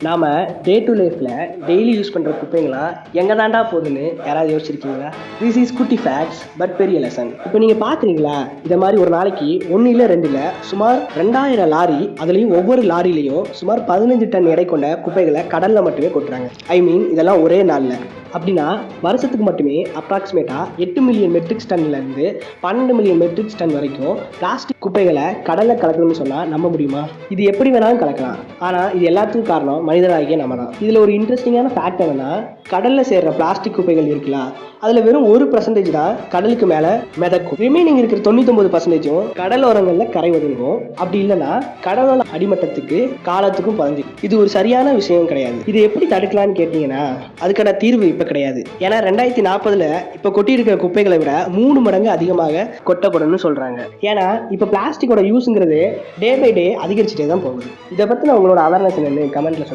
நாம் day to லைஃப்பில் daily use பண்ணுற குப்பைங்களா எங்கே தாண்டா போகுதுன்னு யாராவது யோசிச்சிருக்கீங்களா? திஸ் இஸ் குட்டி ஃபேக்ட்ஸ் பட் பெரிய லெசன் இப்போ நீங்கள் பார்க்குறீங்களா இதை மாதிரி ஒரு நாளைக்கு ஒன்று இல்லை சுமார் ரெண்டாயிரம் லாரி அதுலேயும் ஒவ்வொரு லாரிலையும் சுமார் பதினஞ்சு டன் எடை கொண்ட குப்பைகளை கடலில் மட்டுமே கொட்டுறாங்க. ஐ மீன் இதெல்லாம் ஒரே நாளில். அப்படின்னா வருஷத்துக்கு மட்டுமே அப்ராக்சிமேட்டாக எட்டு மில்லியன் மெட்ரிக் டன்லேருந்து பன்னெண்டு மில்லியன் மெட்ரிக் டன் வரைக்கும் பிளாஸ்டிக் குப்பைகளை கடலில் கலக்கணும்னு சொன்னால் நம்ப முடியுமா? இது எப்படி வேணாலும் கலக்கலாம். ஆனால் இது எல்லாத்துக்கும் காரணம் மனிதராகிய நம்ம தான் இதில் ஒரு இன்ட்ரெஸ்டிங்கான ஃபேக்ட் என்னன்னா கடலில் சேர்ற பிளாஸ்டிக் குப்பைகள் இருக்குல்ல அதில் வெறும் ஒரு பர்சன்டேஜ் தான் கடலுக்கு மேலே மிதக்கும். ரிமைனிங் இருக்கிற தொண்ணூத்தொம்பது பர்சன்டேஜும் கடலோரங்களில் கரை ஒதுங்கும். அப்படி இல்லைன்னா கடலோர அடிமட்டத்துக்கு காலத்துக்கும் பதிஞ்சு. இது ஒரு சரியான விஷயம் கிடையாது. இது எப்படி தடுக்கலாம்னு கேட்டிங்கன்னா அதுக்கான தீர்வு இப்போ கிடையாது. ஏன்னா ரெண்டாயிரத்தி நாற்பதுல இப்போ கொட்டியிருக்கிற குப்பைகளை விட மூணு மடங்கு அதிகமாக கொட்டப்படும்னு சொல்கிறாங்க ஏன்னா இப்போ பிளாஸ்டிக்கோட யூஸுங்கிறது டே பை டே அதிகரிச்சுட்டே தான் போகுது. இதை பற்றின உங்களோட அவேர்னஸ் என்னென்னு கமெண்ட்டில்